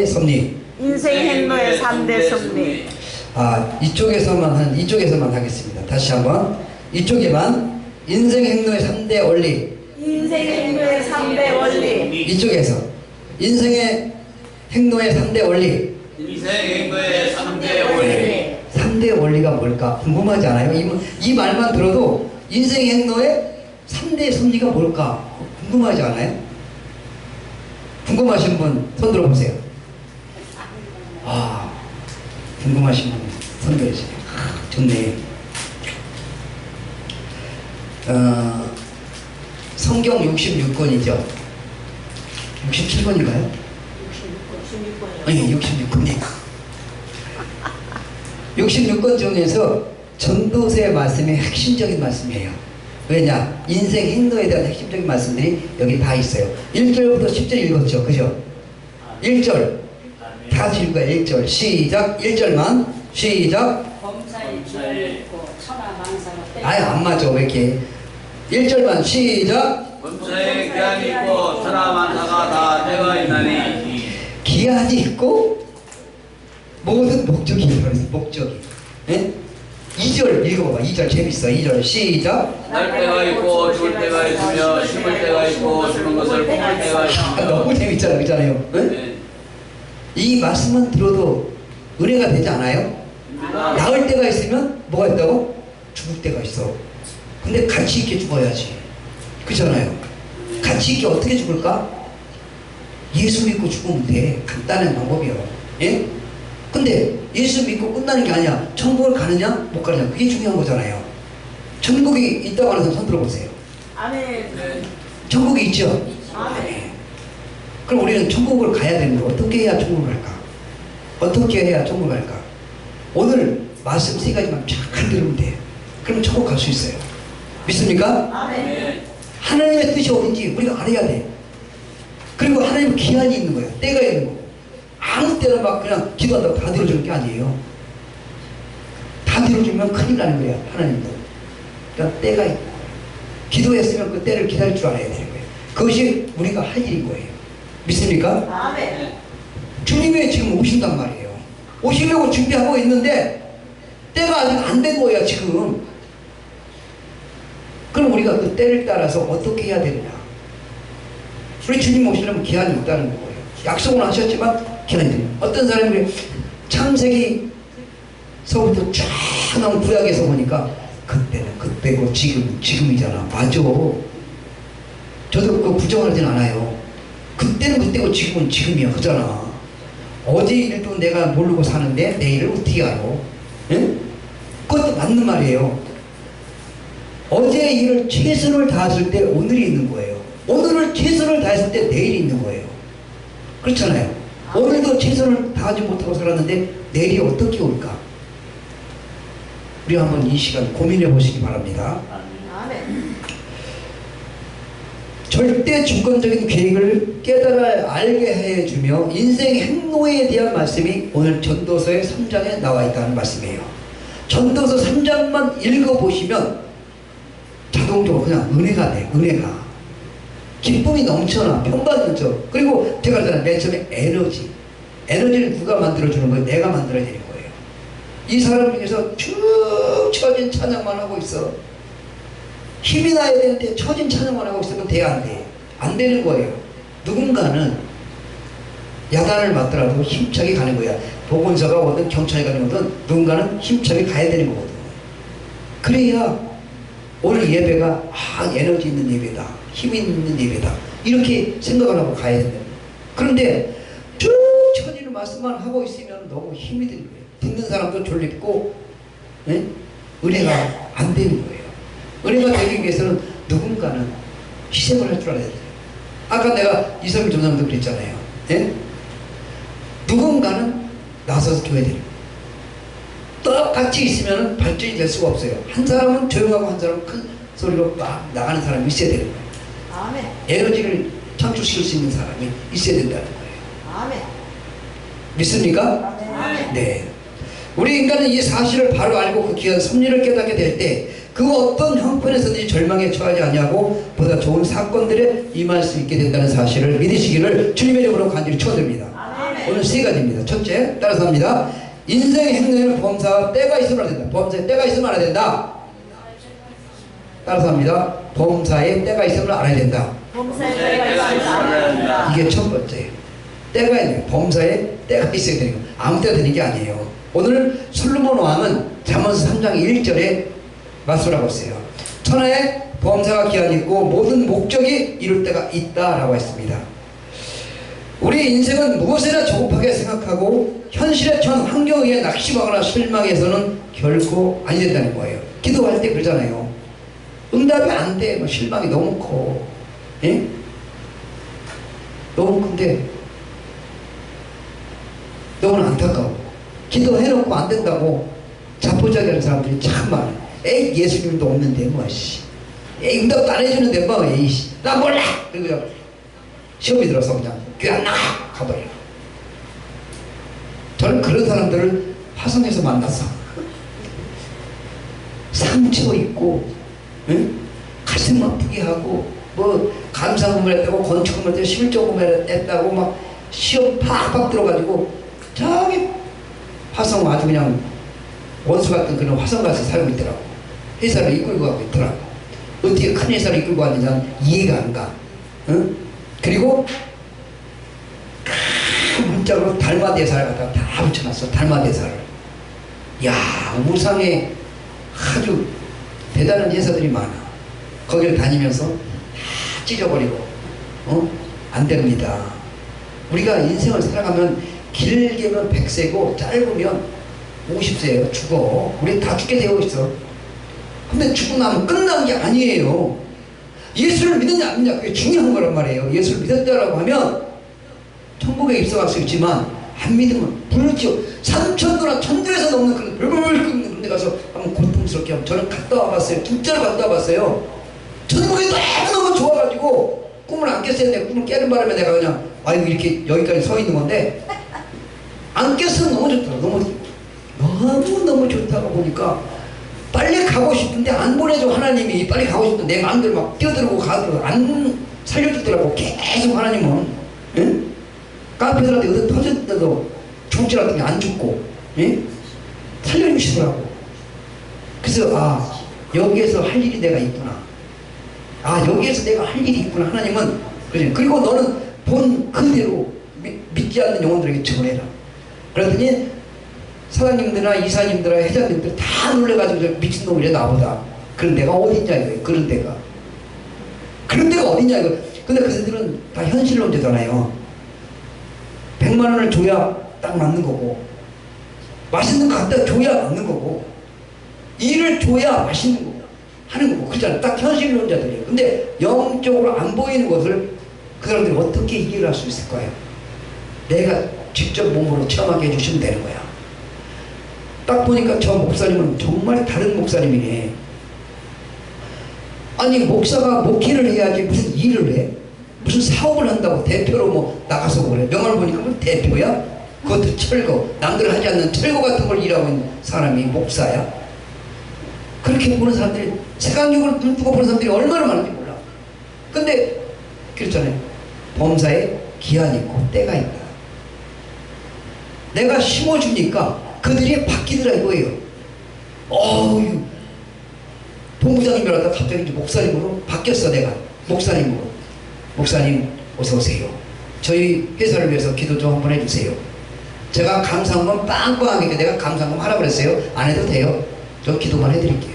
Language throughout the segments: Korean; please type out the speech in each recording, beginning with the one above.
섭리. 인생 행로의 3대 승리. 아, 이쪽에서만 한, 이쪽에서만 하겠습니다. 다시 한번. 이쪽에만 인생 행로의 3대 원리. 인생 행로의 3대 원리. 이쪽에서 인생의 행로의 3대 원리. 인생 행도의 3대 원리 3대 원리가 뭘까? 궁금하지 않아요? 이, 이 말만 들어도 인생 행로의 3대 섭리가 뭘까? 궁금하지 않아요? 궁금하신 분 손 들어보세요. 아, 궁금하신 분손 들으세요. 아, 좋네. 어, 성경 66권이죠. 67권인가요? 66번이요. 아니 66권이 66권 중에서 전도서의 말씀이 핵심적인 말씀이에요 왜냐 인생 행로에 대한 핵심적인 말씀들이 여기 다 있어요 1절부터 10절 읽었죠 그죠 1절 다 같이 읽어요 1절. 시작. 1절만. 시작. 범사에 지혜를 있고 천하 만사가 때 아예 안 맞아. 왜 이렇게. 1절만. 시작. 범사에 기한이 있고 천하만사가 다 되어 있나니. 기한이 있고 모든 목적이 있어요 목적이. 예? 2절 읽어봐. 2절 재밌어. 2절. 시작. 날 때가 있고 죽을 때가 있으며 심을 때가 있고 주는 것을 뽑을 때가 아, 있으며 너무 재밌잖아요 그잖아요. 응? 네. 이 말씀만 들어도 은혜가 되지 않아요? 나을 때가 있으면 뭐가 있다고? 죽을 때가 있어 근데 가치 있게 죽어야지 그잖아요 가치 있게 어떻게 죽을까? 예수 믿고 죽으면 돼 간단한 방법이요 예? 근데 예수 믿고 끝나는 게 아니야 천국을 가느냐 못 가느냐 그게 중요한 거잖아요 천국이 있다고 하는 사람 손 들어보세요 아멘. 천국이 있죠? 아멘. 네. 그럼 우리는 천국을 가야 되는 거 어떻게 해야 천국을 갈까? 어떻게 해야 천국을 갈까? 오늘 말씀 세 가지만 잠깐 들으면 돼. 그럼 천국 갈 수 있어요. 믿습니까? 아멘. 네. 하나님의 뜻이 어딘지 우리가 알아야 돼. 그리고 하나님 기한이 있는 거예요. 때가 있는 거. 아무 때나 막 그냥 기도한다고 다 들어주는 게 아니에요. 다 들어주면 큰일 나는 거야. 하나님도. 그러니까 때가 있고. 기도했으면 그 때를 기다릴 줄 알아야 되는 거예요. 그것이 우리가 할 일인 거예요. 믿습니까? 아멘. 주님이 지금 오신단 말이에요. 오시려고 준비하고 있는데 때가 아직 안 된 거예요, 지금. 그럼 우리가 그 때를 따라서 어떻게 해야 되느냐? 우리 주님 오시려면 기한이 있다는 거예요. 약속은 하셨지만 기한이 돼요. 어떤 사람이 창세기 서부터 쫙 나온 구약에서 보니까 그때는 그때고 지금 지금이잖아. 맞아. 저도 그 부정하진 않아요. 그때는 그때고 지금은 지금이야. 그잖아. 어제 일도 내가 모르고 사는데 내일을 어떻게 알아? 응? 그것도 맞는 말이에요. 어제 일을 최선을 다했을 때 오늘이 있는 거예요. 오늘을 최선을 다했을 때 내일이 있는 거예요. 그렇잖아요. 오늘도 최선을 다하지 못하고 살았는데 내일이 어떻게 올까? 우리 한번 이 시간 고민해 보시기 바랍니다. 아멘. 절대 주권적인 계획을 깨달아 알게 해주며 인생 행로에 대한 말씀이 오늘 전도서의 3장에 나와 있다는 말씀이에요. 전도서 3장만 읽어보시면 자동적으로 그냥 은혜가 돼, 은혜가. 기쁨이 넘쳐나, 평강이 넘쳐. 그리고 제가 그랬잖아요. 맨 처음에 에너지. 에너지를 누가 만들어주는 거예요? 내가 만들어야 되는 거예요. 이 사람 중에서 축 처진 찬양만 하고 있어. 힘이 나야 되는데 처진 찬양만 하고 있으면 돼, 안 돼? 안 되는 거예요. 누군가는 야단을 맞더라도 힘차게 가는 거야. 보건소가 오든 경찰이 가는 거든 누군가는 힘차게 가야 되는 거거든. 그래야 오늘 예배가 아 에너지 있는 예배다. 힘 있는 예배다. 이렇게 생각을 하고 가야 된다. 그런데 쭉 천일을 말씀만 하고 있으면 너무 힘이 드는 거예요. 듣는 사람도 졸립고 예? 은혜가 안 되는 거예요. 은혜가 되기 위해서는 누군가는 희생을 할 줄 알아야 돼요. 아까 내가 이성민 전사님도 그랬잖아요. 예? 누군가는 나서서 줘야 돼요. 똑같이 있으면 발전이 될 수가 없어요. 한 사람은 조용하고 한 사람은 큰 소리로 막 나가는 사람이 있어야 되는 거예요. 아멘. 에너지를 창출시킬 수 있는 사람이 있어야 된다는 거예요. 아멘. 믿습니까? 아멘. 네. 우리 인간은 이 사실을 바로 알고 그 귀한 섭리를 깨닫게 될 때 그 어떤 형편에서든지 절망에 처하지 아니하고 보다 좋은 사건들에 임할 수 있게 된다는 사실을 믿으시기를 주님의 이름으로 간절히 축원드립니다. 오늘 세 가지입니다. 첫째, 따라서 합니다. 인생의 행동에는 범사와 때가 있으면 안 된다. 범사에 때가 있으면 알아야 된다. 따라서 합니다. 범사에 때가 있으면 알아야 된다. 범사에 때가 때가 있으면 알아야 된다. 이게 첫 번째. 때가 있는 범사에 때가 있어야 되는 거. 아무 때나 되는 게 아니에요. 오늘 솔로몬 왕은 잠언서 3장 1절에 말씀하고 있어요. 천하에 범사가 기한이 있고 모든 목적이 이룰 때가 있다라고 했습니다. 우리 인생은 무엇이나 조급하게 생각하고 현실에 처한 환경에 의해 낙심하거나 실망해서는 결코 아니 된다는 거예요. 기도할 때 그러잖아요. 응답이 안 돼. 뭐 실망이 너무 커. 예? 너무 큰데 너무나 안타까워. 기도해놓고 안 된다고 자포자기하는 사람들이 참 많아. 에이 예수님도 없는데 뭐 씨. 에이 응답도 안 해주는데 뭐 에이 씨. 나 몰라. 그리고 그냥 시험이 들어서 그냥 안 나가 가버려. 저는 그런 사람들을 화성에서 만났어. 상처 있고 응? 가슴 아프게 하고 뭐 감사금을 했다고 건축금을 했다고 실조금을 했다고 막 시험 팍팍 들어가지고 저기 화성 아주 그냥 원수 같은 그런 화성 가서 살고 있더라고 회사를 이끌고 가고 있더라고 어떻게 큰 회사를 이끌고 왔는지 난 이해가 안 가. 응? 그리고 큰 문짝으로 달마 대사를 갖다 다 붙여놨어 달마 대사를 야 우상에 아주 대단한 예사들이 많아. 거기를 다니면서 다 찢어버리고, 어? 안 됩니다. 우리가 인생을 살아가면 길게면 100세고 짧으면 50세예요. 죽어. 우리 다 죽게 되어 있어. 근데 죽고 나면 끝난 게 아니에요. 예수를 믿느냐 안 믿느냐 그게 중요한 거란 말이에요. 예수를 믿었다라고 하면 천국에 입성할 수 있지만 안 믿으면 불지요. 삼천도나 천도에서 넘는 그런 벌벌 끓는 데 가서 한번 고통스럽게 하면 저는 갔다 와봤어요. 진짜로 갔다 와봤어요. 천국이 너무너무 좋아가지고 꿈을 안 깼어요. 내 꿈을 깨는 바람에 내가 그냥 아이고 이렇게 여기까지 서 있는 건데 안 깼으면 너무 좋더라. 너무 너무 너무 좋다고 보니까 빨리 가고 싶은데 안 보내줘 하나님이. 빨리 가고 싶은데 내 마음대로 막 뛰어들고 가도 안 살려주더라고. 계속 하나님은. 응? 카페들한테 어디 터졌는데도 죽지 않더니 안 죽고 예? 살려주시더라고. 그래서 아 여기에서 할 일이 내가 있구나. 아 여기에서 내가 할 일이 있구나. 하나님은. 그래. 그리고 너는 본 그대로 미- 믿지 않는 영혼들에게 전해라. 그러더니 사장님들이나 이사님들이나 회장님들 다 놀래가지고 저 미친놈이래 나보다. 그런 데가 어딨냐 이거예요 그런 데가. 그런 데가 어딨냐 이거. 근데 그들은 다 현실론자잖아요. 100만 원을 줘야 딱 맞는 거고 맛있는 거 갖다 줘야 맞는 거고 일을 줘야 맛있는 거고 하는 거고 그렇잖아요? 딱 현실론자들이에요. 근데 영적으로 안 보이는 것을 그 사람들이 어떻게 이해를 할 수 있을 거예요? 내가 직접 몸으로 체험하게 해주시면 되는 거야 딱 보니까 저 목사님은 정말 다른 목사님이네. 아니 목사가 목회를 해야지 무슨 일을 해? 무슨 사업을 한다고 대표로 뭐 나가서 그래 명함을 보니까 뭐 대표야? 그것도 철거. 남들 하지 않는 철거 같은 걸 일하고 있는 사람이 목사야? 그렇게 보는 사람들이 세간육을 눈 뜨고 보는 사람들이 얼마나 많은지 몰라. 근데 그렇잖아요. 범사에 기한이 있고 때가 있다. 내가 심어주니까 그들이 바뀌더라 이거예요. 어유 본부장님이라다 갑자기 이제 목사님으로 바뀌었어 내가. 목사님으로. 목사님 어서 오세요. 저희 회사를 위해서 기도 좀 한번 해주세요. 제가 감사한건 빵빵하게 내가 감사한건 하라 그랬어요. 안 해도 돼요. 저 기도만 해드릴게요.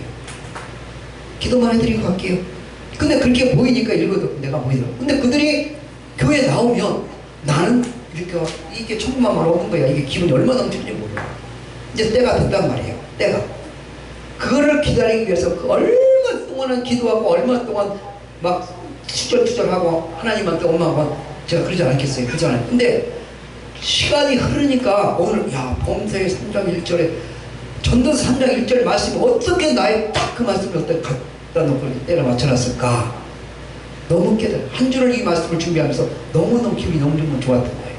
기도만 해드리고 갈게요. 근데 그렇게 보이니까 읽어도 내가 보이더라고 근데 그들이 교회 나오면 나는 이렇게 이게 천국만 얻는 거야. 이게 기분이 얼마나 넘치는지 몰라 이제 때가 됐단 말이에요. 때가. 그거를 기다리기 위해서 그 얼마 동안은 기도하고 얼마 동안 막 투절투절하고 하나님한테 원망하고 제가 그러지 않겠어요? 그러잖아요 근데 시간이 흐르니까 오늘 야 범세의 3장 1절에 전도서 3장 1절 말씀이 어떻게 나의 딱 그 말씀을 어떻게 갖다 놓고 때려 맞춰놨을까? 너무 깨달아. 한 주를 이 말씀을 준비하면서 너무너무 기분이 너무너무 좋았던 거예요.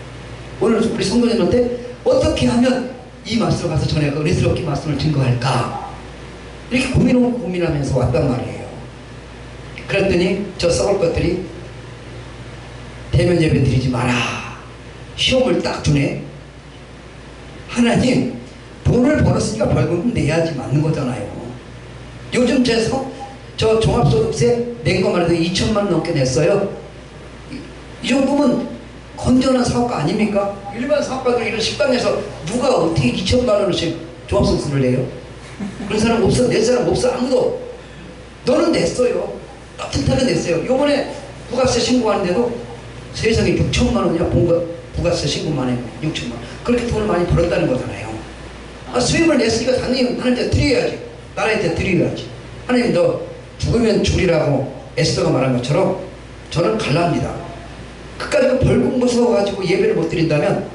오늘 우리 성도님한테 어떻게 하면 이 말씀을 가서 전해가 은혜스럽게 말씀을 증거할까 이렇게 고민하고 고민하면서 왔단 말이에요 그랬더니 저 썩을 것들이 대면 예배 드리지 마라 시험을 딱 주네. 하나님, 돈을 벌었으니까 벌금 내야지 맞는 거잖아요. 요즘 제 성, 저 종합소득세 낸 것만 해도 2천만 원 넘게 냈어요. 이, 이 정도면 건전한 사업가 아닙니까? 일반 사업가들 이런 식당에서 누가 어떻게 2천만 원씩 종합소득세를 내요? 그런 사람 없어, 낼 사람 없어, 아무도. 너는 냈어요. 따뜻하게 냈어요. 요번에 부가세 신고하는데도 세상에 6천만 원이야, 부가, 부가세 신고만 해. 6천만 원. 그렇게 돈을 많이 벌었다는 거잖아요. 아, 수입을 냈으니까 당연히 하나님한테 드려야지. 나라한테 드려야지. 하나님 너 죽으면 주리라고 에스더가 말한 것처럼 저는 갈랍니다. 끝까지 그 벌금 무서워가지고 예배를 못 드린다면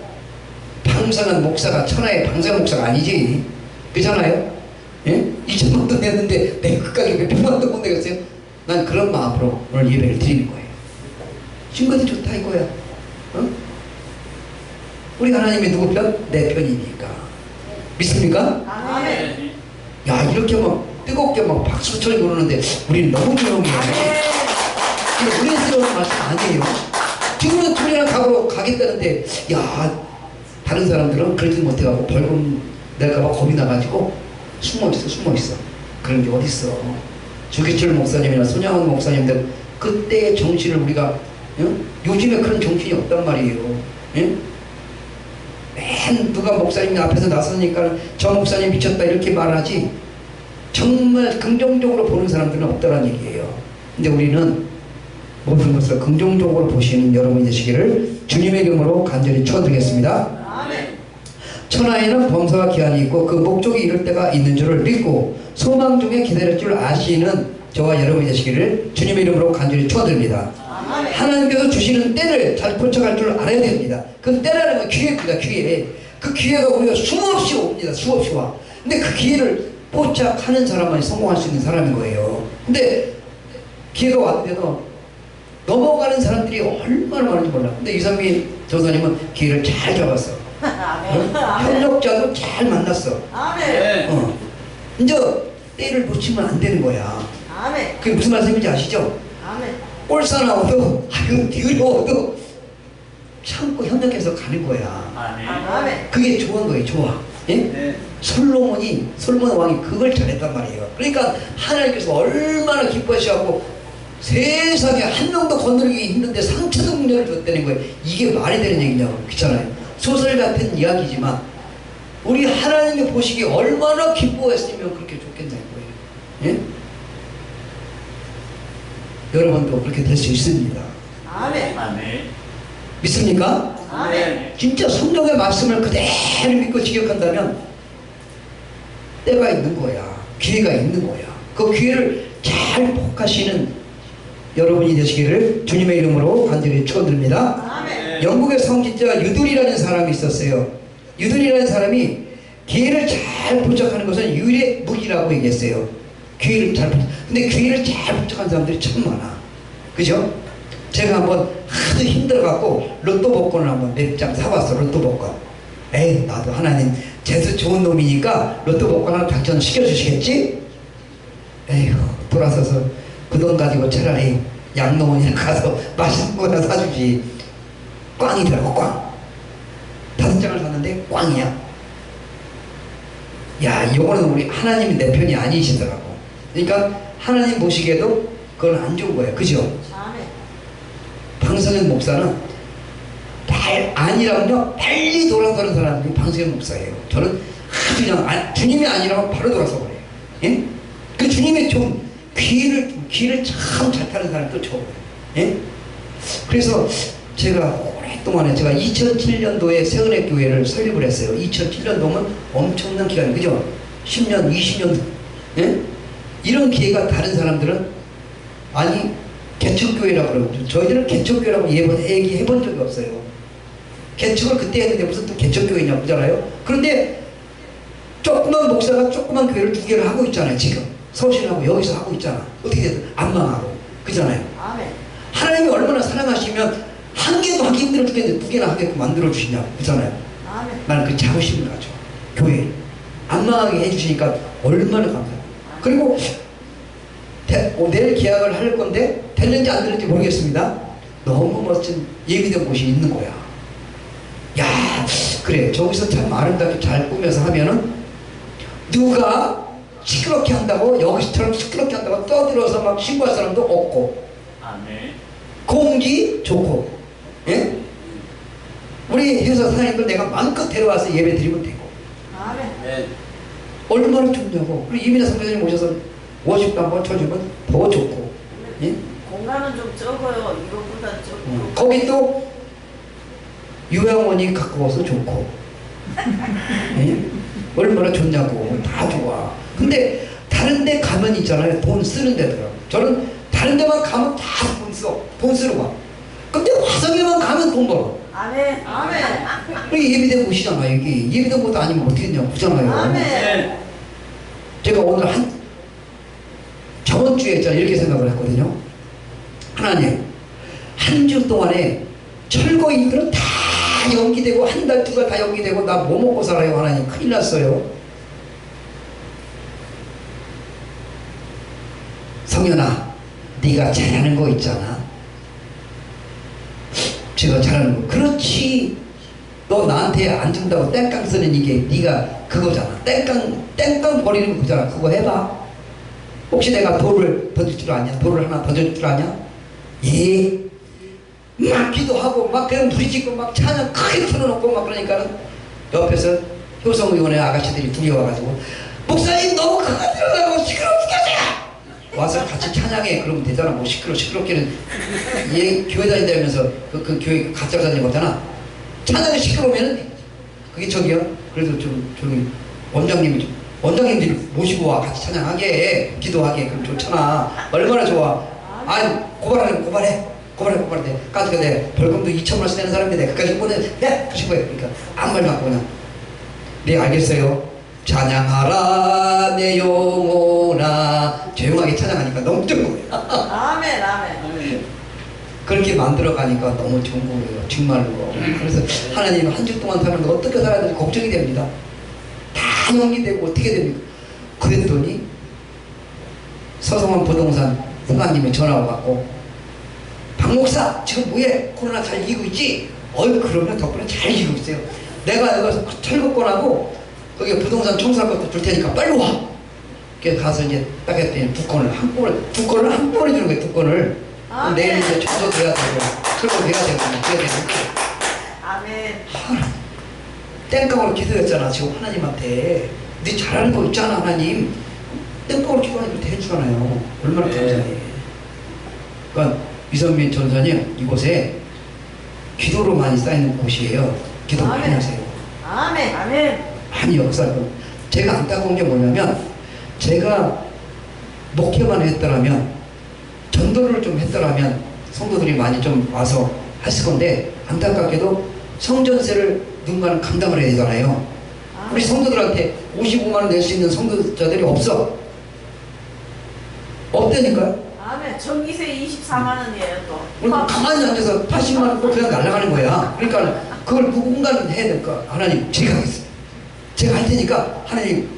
방상한 목사가 천하의 방상 목사가 아니지. 그잖아요? 예? 2천만 원 냈는데 내 끝까지 몇 백만 원도 못 내겠어요? 난 그런 마음으로 오늘 예배를 드리는 거예요. 증거도 좋다 이거야. 어? 우리 하나님이 누구 편? 내 편이니까. 믿습니까? 아멘. 야 이렇게 막 뜨겁게 막 박수 쳐고 그러는데 우리는 너무 조용해. 우리스러운 말씀 아니에요. 지금은 둘이나 가고 가겠다는데 야 다른 사람들은 그러지 못해가고 벌금 낼까봐 겁이 나가지고 숨어 있어 숨어 있어. 그런 게 어디 있어? 주기철 목사님이나 손양원 목사님들 그때의 정신을 우리가 어? 요즘에 그런 정신이 없단 말이에요. 예? 맨 누가 목사님 앞에서 나서니까 저 목사님 미쳤다 이렇게 말하지 정말 긍정적으로 보는 사람들은 없다는 얘기예요. 근데 우리는 모든 것을 긍정적으로 보시는 여러분이 되시기를 주님의 이름으로 간절히 축원드리겠습니다. 천하에는 범사와 기한이 있고 그 목적이 이룰 때가 있는 줄을 믿고 소망 중에 기다릴 줄 아시는 저와 여러분이 되시기를 주님의 이름으로 간절히 축원드립니다. 하나님께서 주시는 때를 잘 포착할 줄 알아야 됩니다. 그 때라는 건 기회입니다. 기회. 그 기회가 우리가 수없이 옵니다. 수없이 와. 근데 그 기회를 포착하는 사람만이 성공할 수 있는 사람인 거예요. 근데 기회가 왔는데도 넘어가는 사람들이 얼마나 많은지 몰라. 근데 이상민 전사님은 기회를 잘 잡았어. 어? 협력자도 잘 만났어. 아멘. 네. 어. 이제 때를 놓치면 안 되는 거야. 아멘. 그게 무슨 말씀인지 아시죠? 아멘. 꼴사나워도 아유 뒤로워도 참고 협력해서 가는 거야. 아멘. 아멘. 그게 좋은 거예요. 좋아. 예? 네. 솔로몬이 솔로몬 왕이 그걸 잘했단 말이에요. 그러니까 하나님께서 얼마나 기뻐하시고 세상에 한 명도 건드리기 힘든데 상처도 문제를 줬다는 거예요. 이게 말이 되는 얘기냐고 그렇잖아요. 소설 같은 이야기지만 우리 하나님이 보시기에 얼마나 기뻐했으면 그렇게 좋겠냐는 거예요. 예? 여러분도 그렇게 될 수 있습니다. 아멘. 아멘. 믿습니까? 아멘. 진짜 성령의 말씀을 그대로 믿고 지격한다면 때가 있는 거야. 기회가 있는 거야. 그 기회를 잘 복하시는 여러분이 되시기를 주님의 이름으로 간절히 축원드립니다. 아멘. 영국의 성직자 유들이라는 사람이 있었어요. 유들이라는 사람이 기회를 잘 포착하는 것은 유일의 무기라고 얘기했어요. 기회를 잘 포착. 근데 기회를 잘 포착한 사람들이 참 많아. 그죠? 제가 한번 하도 힘들어갖고 로또 복권을 한번 몇 장 사봤어. 로또 복권. 에이 나도 하나님 재수 좋은 놈이니까 로또 복권 하나 당첨 시켜주시겠지? 에휴 돌아서서 그 돈 가지고 차라리 양농원이나 가서 맛있는 거나 사주지. 꽝이더라고 꽝. 다섯 장을 샀는데 꽝이야. 야, 요거는 우리 하나님이 내 편이 아니시더라고. 그러니까 하나님 보시기에도 그건 안 좋은 거예요. 그죠? 방성현 목사는 달, 아니라면요, 빨리 돌아서는 사람이 방성현 목사예요. 저는 아주 그냥 아- 주님이 아니라면 바로 돌아서 버려요. 예? 그 주님의 좀 귀를, 귀를 참잘 타는 또 좋아요. 예? 그래서 제가 오랫동안에 제가 2007년도에 세은혜 교회를 설립을 했어요. 2007년도면 엄청난 기간, 그죠? 10년, 20년, 예? 이런 기회가 다른 사람들은 아니 개척교회라고 그러고 저희들은 개척교회라고 얘기해 본 적이 없어요. 개척을 그때 했는데 무슨 또 개척교회냐 보잖아요. 그런데 조그만 목사가 조그만 교회를 두 개를 하고 있잖아요. 지금 서울시하고 여기서 하고 있잖아. 어떻게 됐든 안 망하고 그잖아요. 아멘. 하나님이 얼마나 사랑하시면 한 개도 하기 힘들어 죽겠는데 두 개나 하게끔 만들어 주시냐 그잖아요. 아멘. 나는 그 자부심을 가져. 교회 안 망하게 해주시니까 얼마나 감사해요. 그리고 대- 어, 내일 계약을 할 건데 됐는지 안 됐는지 모르겠습니다. 너무 멋진 예비된 곳이 있는 거야. 그래 저기서 참 아름답게 잘 꾸며서 하면은 누가 시끄럽게 한다고 여기서처럼 시끄럽게 한다고 떠들어서 막 신고할 사람도 없고 아멘. 공기 좋고 예? 우리 회사 사장님들 내가 마음껏 데려와서 예배 드리면 되고 아멘. 얼마나 좋냐고 그리고 이민아 선배님 오셔서 워십도 한번 쳐주면 더 좋고 예? 공간은 좀 적어요. 이거보다 적고. 어, 거기 또 요양원이 가까워서 좋고 예? 얼마나 좋냐고 다 좋아 근데 다른 데 가면 있잖아요 돈 쓰는 데더라 저는 다른 데만 가면 다 돈 써. 돈 쓰러 가 근데 화성에만 가면 돈 벌어 아멘. 아멘. 여기 예비된 곳이잖아요 여기 예비된 곳 아니면 어떻게 했냐고 그잖아요 아멘. 제가 오늘 한 저번 주에 제가 이렇게 생각을 했거든요. 하나님 한 주 동안에 철거인들은 다 연기되고 한 달 두 달 다 연기되고 나 뭐 먹고 살아요 하나님 큰일 났어요. 성현아 네가 잘하는 거 있잖아. 제가 잘하는 거. 그렇지. 너 나한테 안 준다고 땡깡 쓰는 이게 네가 그거잖아. 땡깡 땡깡 버리는 거잖아. 그거 해봐. 혹시 내가 돌을 던질 줄 아냐? 돌을 하나 던질 줄 아냐? 예막 기도하고 막 그냥 부리짖고 막 찬양 크게 틀어놓고 막 그러니까는 옆에서 효성의원의 아가씨들이 둘이 와가지고 목사님 너무 크게 들어가고 시끄러워 죽겠어요 와서 같이 찬양해. 그러면 되잖아. 뭐 시끄러 시끄럽기는. 얘 교회 다닌다면서 그, 그 교회 가짜 다니는 거잖아. 찬양이 시끄러우면 그게 저기요 그래도 좀 저기 원장님이 좀- 원장님들이 모시고 와. 같이 찬양하게. 기도하게. 그럼 좋잖아. 얼마나 좋아. 아니 고발하면 고발해. 고발해 고발해. 까지가 내 벌금도 2천만 원씩 내는 사람인데 내가 끝까지 보내. 네 그러시고 해 그러니까 아무 말도 안 하고 그냥. 네 알겠어요 찬양하라 내 영혼아 조용하게 찬양하니까 너무 좋은 거예요 아멘. 아멘. 아멘. 그렇게 만들어 가니까 너무 좋은 거예요 정말로 그래서 하나님 한 주 동안 사는데 어떻게 살아야 될지 걱정이 됩니다 다 연기되고 어떻게 됩니까 그랬더니 서성원 부동산 후관님이 전화가 왔고 박 목사 지금 뭐해 코로나 잘 이기고 있지 어이 그러면 덕분에 잘 이기고 있어요 내가 이거 철거권하고 거기 부동산 청소할 것도 줄 테니까 빨리 와 그래서 가서 이제 딱 했더니 두 건을 한 건을 두 건을 한 번에 주는 거예요 두 건을 아, 내일 네. 이제 청소돼야 되고 철거돼야 되고 그래야 되고 아멘. 땡깡으로 기도했잖아 지금 하나님한테 네 잘하는 거 있잖아 하나님 땡깡으로 기도하니까 대주잖아요 얼마나 네. 감사해 그러니까 이선민 전사님 이곳에 기도로 많이 쌓이는 곳이에요 기도 많이 아멘. 하세요 아멘. 아멘. 많이 역사고. 제가 안타까운 게 뭐냐면 제가 목회만 했더라면 전도를 좀 했더라면 성도들이 많이 좀 와서 했을 건데 안타깝게도 성전세를 누군가는 감당을 해야 되잖아요. 우리 성도들한테 55만 원 낼 수 있는 성도자들이 없어. 없다니까요. 아멘. 전기세 24만 원이에요 또. 가만히 앉아서 80만 원 그냥 날아가는 거야. 그러니까 그걸 누군가는 해야 될까 하나님 제가 하겠습니다 제가 할 테니까 하나님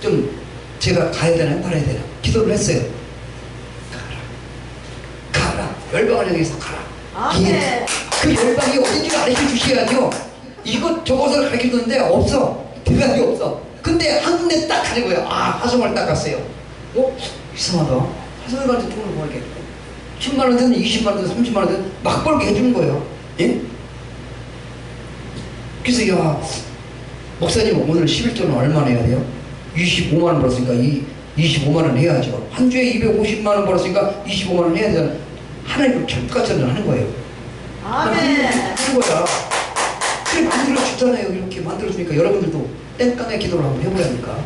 좀 제가 가야 되나요? 말아야 되나 기도를 했어요. 가라. 가라. 열방을 향해서 가라. 아멘. 예. 그 열방이 어딘지 가르쳐 주셔야죠 이것 저것을 가르쳐 주는데 없어. 대박이 없어. 근데 한 군데 딱 가는 거예요. 아 화성을 딱 갔어요. 어? 이상하다. 화성을 가는데 돈을 벌게? 10만 원든 20만 원든 30만 원든 막 벌게 해주는 거예요. 예? 그래서 야 목사님 오늘 11조는 얼마나 해야 돼요? 25만 원 벌었으니까 이 25만 원 해야죠. 한 주에 250만 원 벌었으니까 25만 원 해야 되잖아. 하나님 절까지 하는 거예요. 아멘. 하는 거야. 그래 만들어 주잖아요. 이렇게 만들어 주니까 여러분들도 땡깡의 기도를 한번 해보야 하니까.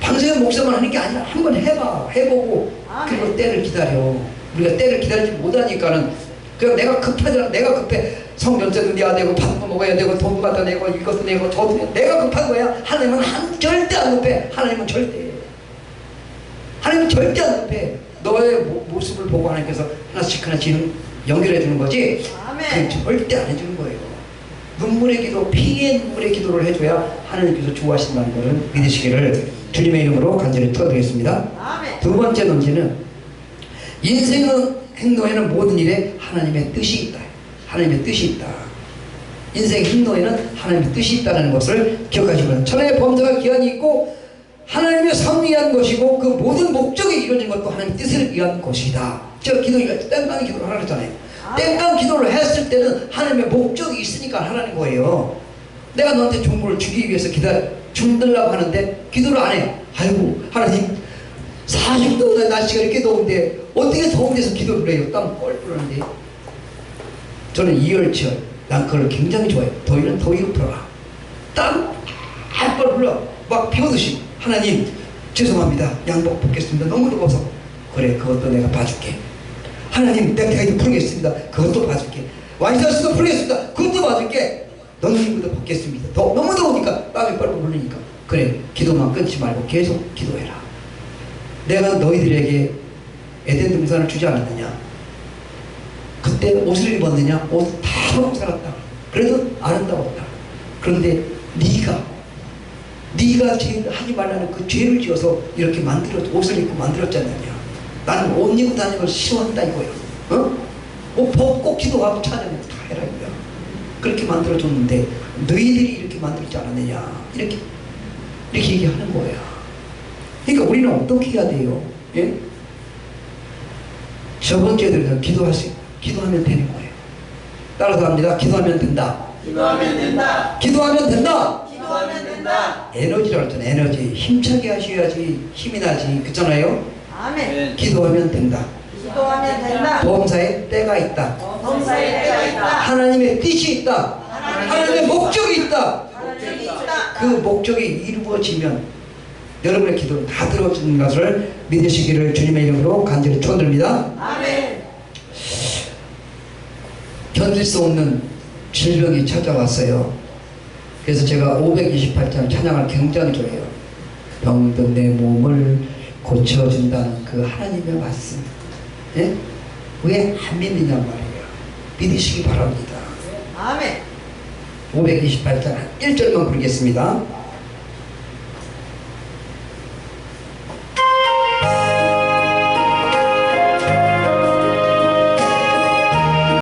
방송의 목사만 하는 게 아니라 한번 해봐. 해보고 아멘. 그리고 때를 기다려. 우리가 때를 기다리지 못하니까는 그냥 내가 급하잖아. 내가 급해. 성전세도 내야 되고 밥도 먹어야 되고 돈 갖다 내고 이것도 내고 저도 내고 내가 급한 거야. 하나님은 한, 절대 안 급해. 하나님은 절대. 하나님은 절대 안 급해. 너의 모, 모습을 보고 하나님께서 하나씩 하나씩 연결해 주는 거지. 아멘. 그 절대 안 해주는 거예요. 눈물의 기도, 피의 눈물의 기도를 해줘야 하나님께서 좋아하신다는 것을 믿으시기를 주님의 이름으로 간절히 축원드리겠습니다. 아멘. 두 번째 논지는 인생의 행동에는 모든 일에 하나님의 뜻이. 하나님의 뜻이 있다. 인생 행로에는 하나님의 뜻이 있다는 것을 기억하시면 천하의 범사가 기한이 있고 하나님의 위한 것이고 그 모든 목적이 이루어진 것도 하나님의 뜻을 위한 것이다. 제가 기도를 땡깡 기도를 하라 그랬잖아요. 땡깡 기도를 했을 때는 하나님의 목적이 있으니까 하라는 거예요. 내가 너한테 정보를 주기 위해서 기다 죽들라고 하는데 기도를 안 해. 아이고 하나님 40도보다 날씨가 이렇게 더운데 어떻게 더운 데서 기도를 해요? 땀 뻘뻘 하는데 저는 이열치열 난 그걸 굉장히 좋아해요. 더위는 풀어라. 땀 뻘뻘 흘러 막 비오듯이 하나님 죄송합니다. 양복 벗겠습니다. 너무 더워서 그래 그것도 내가 봐줄게. 하나님 넥타이도 풀겠습니다. 그것도 봐줄게. 와이셔츠도 풀겠습니다. 그것도 봐줄게. 넌닝구도 벗겠습니다. 더, 너무 더우니까 땀이 뻘뻘 흘리니까 그래 기도만 끊지 말고 계속 기도해라. 내가 너희들에게 에덴 동산을 주지 않았느냐? 그때 옷을 입었느냐? 옷다 하고 살았다. 그래도 아름다웠다. 그런데 네가 네가 죄 하지 말라는 그 죄를 지어서 이렇게 만들어 옷을 입고 만들었지 않느냐? 나는 옷 입고 다니는 걸 싫어한다 이거야. 어? 옷 벗고 기도하고 찬양하고 다 해라 이거야. 그렇게 만들어줬는데 너희들이 이렇게 만들지 않았느냐? 이렇게 이렇게 얘기하는 거야. 그러니까 우리는 어떻게 해야 돼요? 예? 저번 주에도 기도할 수, 기도하면 되는 거예요. 따라서 합니다. 기도하면 된다. 기도하면 된다. 기도하면 된다. 기도하면 된다. 에너지라고 했잖아. 에너지. 힘차게 하셔야지 힘이 나지. 그렇잖아요. 아멘. 아멘. 기도하면 된다. 기도하면 된다. 보험사에 때가 있다. 범사에 때가 있다. 하나님의 뜻이 있다. 하나님의 목적이 있다. 목적이 있다. 그 목적이 이루어지면 여러분의 기도는 다 들어주는 것을 믿으시기를 주님의 이름으로 간절히 축원드립니다. 아멘. 견딜 수 없는 질병이 찾아왔어요. 그래서 제가 528장 찬양을 굉장히 좋아해요. 병든 내 몸을 고쳐준다는 그 하나님의 말씀. 예? 왜안 믿느냐 말이에요. 믿으시기 바랍니다. 아멘. 528장 1절만 부르겠습니다.